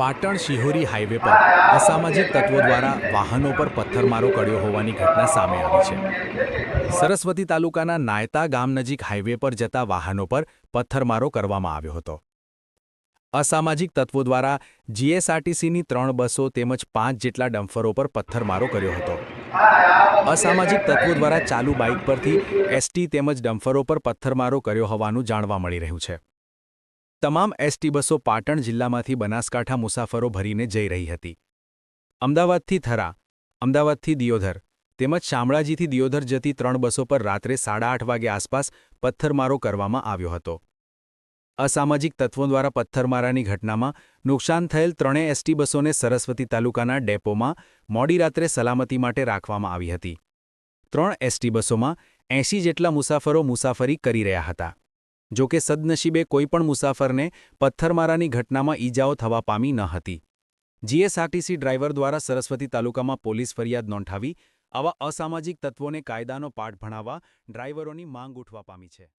Patan Shihori highway પર અસામાજિક તત્વો દ્વારા વાહનો પર પથ્થરમારો કર્યો હોવાની ઘટના સામે આવી છે. સરસ્વતી તાલુકાના નાયતા ગામ નજીક હાઈવે પર જતા વાહનો પર પથ્થરમારો કરવામાં આવ્યો હતો. અસામાજિક તત્વો દ્વારા જીએસઆરટીસીની ત્રણ બસો તેમજ પાંચ જેટલા ડમ્ફરો પર પથ્થરમારો કર્યો હતો. અસામાજિક તત્વો દ્વારા ચાલુ બાઇક પરથી એસટી તેમજ ડમ્ફરો પર પથ્થરમારો કર્યો હોવાનું જાણવા મળી રહ્યું છે. તમામ એસટી બસો પાટણ જિલ્લામાંથી બનાસકાંઠા મુસાફરો ભરીને જઈ રહી હતી. અમદાવાદથી થરા, અમદાવાદથી દિયોધર, તેમજ શામળાજીથી દિયોધર જતી ત્રણ બસો પર રાત્રે સાડા આઠ વાગે આસપાસ પથ્થરમારો કરવામાં આવ્યો હતો. અસામાજિક તત્વો દ્વારા પથ્થરમારાની ઘટનામાં નુકસાન થયેલ ત્રણેય એસટી બસોને સરસ્વતી તાલુકાના ડેપોમાં મોડી રાત્રે સલામતી માટે રાખવામાં આવી હતી. ત્રણ એસટી બસોમાં એંશી જેટલા મુસાફરો મુસાફરી કરી રહ્યા હતા. જો કે સદનસીબે કોઈપણ મુસાફરને પથ્થરમારાની ઘટનામાં ઈજાઓ થવા પામી ન હતી. જીએસઆરટીસી ડ્રાઈવર દ્વારા સરસ્વતી તાલુકામાં પોલીસ ફરિયાદ નોંધાવી આવા અસામાજિક તત્વોને કાયદાનો પાઠ ભણાવવા ડ્રાઈવરોની માંગ ઉઠવા પામી છે.